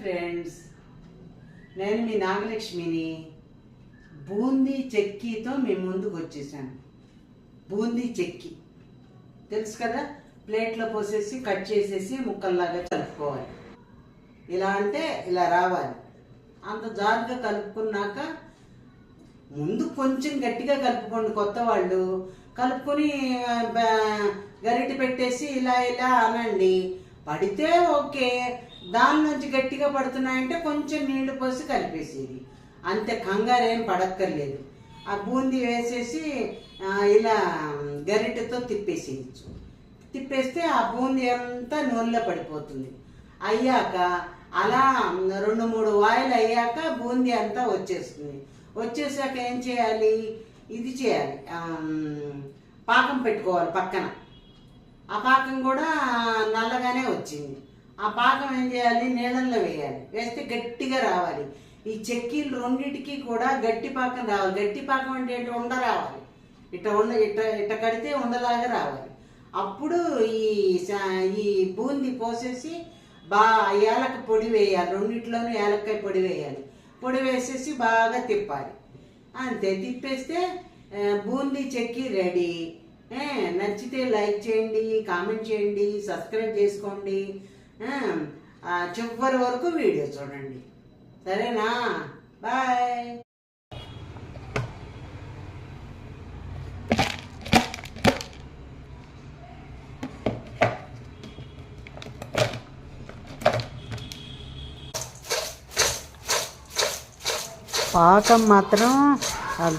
Friends నేను మీ నాగలక్ష్మిని బూందీ చెక్కీతో మీ ముందుకు వచ్చేసాను. బూందీ చెక్కి. తెలుసు కదా? ప్లేట్లో పోసేసి కట్ చేసేసి ముక్కల్లాగా కలుపుకోవాలి. ఇలా అంటే ఇలా రావాలి. అంత జారుగా కలుపుకున్నాక ముందు కొంచెం గట్టిగా కలుపుకోండి కొత్త వాళ్ళు. కలుపుకొని గరిటె పెట్టేసి ఇలా ఇలా అనండి. పడితే ఓకే. దాని నుంచి గట్టిగా పడుతున్నాయంటే కొంచెం నీళ్ళు పోసి కలిపేసేది. అంతే కంగారు ఏం పడక్కర్లేదు. ఆ బూందీ వేసేసి ఇలా గరిటెతో తిప్పేసేయచ్చు తిప్పేస్తే ఆ బూందీ అంతా నూనెలో పడిపోతుంది. అయ్యాక అలా రెండు మూడు వాయిల్ అయ్యాక బూందీ అంతా వచ్చేస్తుంది. వచ్చేసాక ఏం చేయాలి? ఇది చేయాలి. పాకం పెట్టుకోవాలి పక్కన. ఆ పాకం కూడా నల్లగానే వచ్చింది. ఆ పాకం ఏం చేయాలి? నీళ్ళల్లో వేయాలి. వేస్తే గట్టిగా రావాలి. ఈ చెక్కీలు రెండింటికి కూడా గట్టి పాకం రావాలి. గట్టి పాకం అంటే ఏంటి? ఉండ రావాలి. ఇట్ట ఉండ ఇట్ట ఇట్ట కడితే ఉండలాగా రావాలి. అప్పుడు ఈ సా- ఈ బూంది పోసేసి బాగా ఏలక పొడి వేయాలి. రెండింటిలోనూ ఏలక్కాయ పొడి వేయాలి. పొడి వేసేసి బాగా తిప్పాలి. అంతే. తిప్పేస్తే బూంది బూందీ చెక్కి రెడీ. నచ్చితే లైక్ చేయండి కామెంట్ చేయండి సబ్స్క్రైబ్ చేసుకోండి. చివరి వరకు వీడియో చూడండి. సరేనా? బాయ్. పాకం మాత్రం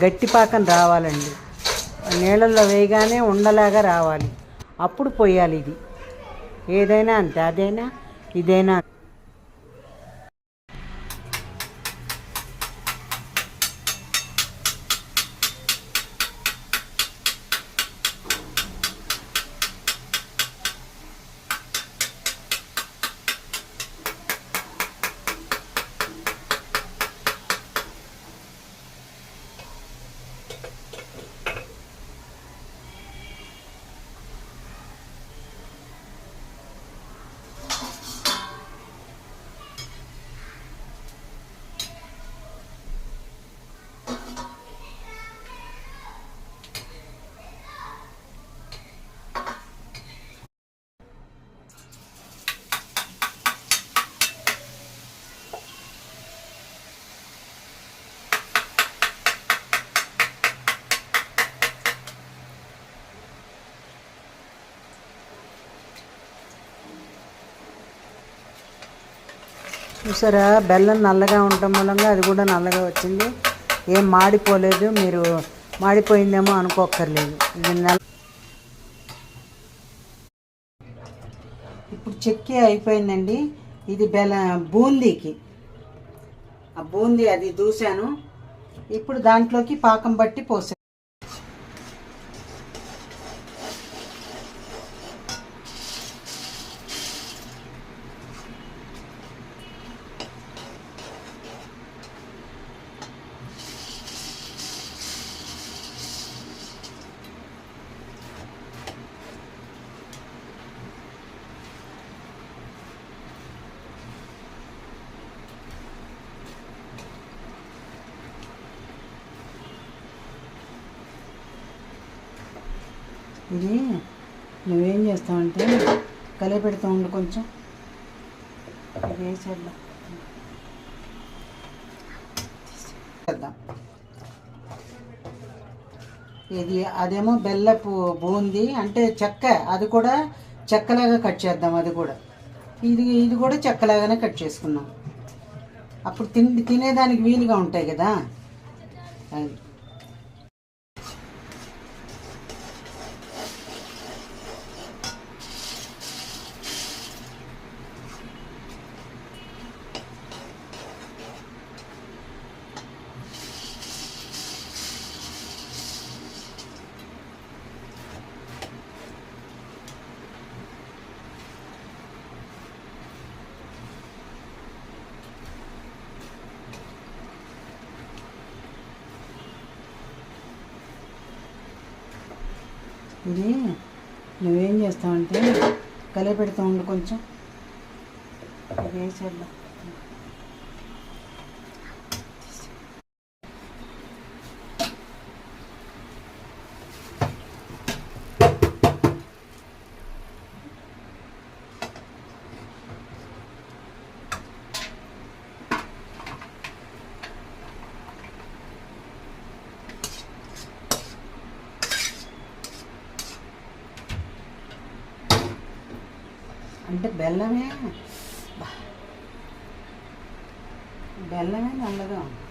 గట్టి పాకం రావాలండి. నీళ్ళల్లో వేయగానే ఉండలాగా రావాలి. అప్పుడు పోయాలి ఇది. ఏదైనా అంతే అదైనా ఇదైనా చూసారా? బెల్లం నల్లగా ఉండటం మూలంగా అది కూడా నల్లగా వచ్చింది. ఏం మాడిపోలేదు. మీరు మాడిపోయిందేమో అనుకోక్కర్లేదు. ఇది ఇప్పుడు చెక్కి అయిపోయిందండి. ఇది బెల్ల బూందీకి. ఆ బూందీ అది దూశాను ఇప్పుడు దాంట్లోకి పాకం బట్టి పోసాను ఇది. నువ్వేం చేస్తావంటే కలిపి పెడుతూ ఉండు కొంచెం. ఇది వేసేద్దాం. చేద్దాం. ఇది అదేమో బెల్లపు బూంది అంటే చెక్క. అది కూడా చెక్కలాగా కట్ చేద్దాం అది కూడా. ఇది ఇది కూడా చెక్కలాగానే కట్ చేసుకున్నాం అప్పుడు తిండి తినేదానికి వీలుగా ఉంటాయి కదా. అది. ఇది నువ్వేం చేస్తావంటే కలిపి పెడుతూ ఉండు కొంచెం. ఇది వేసేద్దాం. అంటే బెల్లమే బా. బెల్లమే నల్లగా ఉంది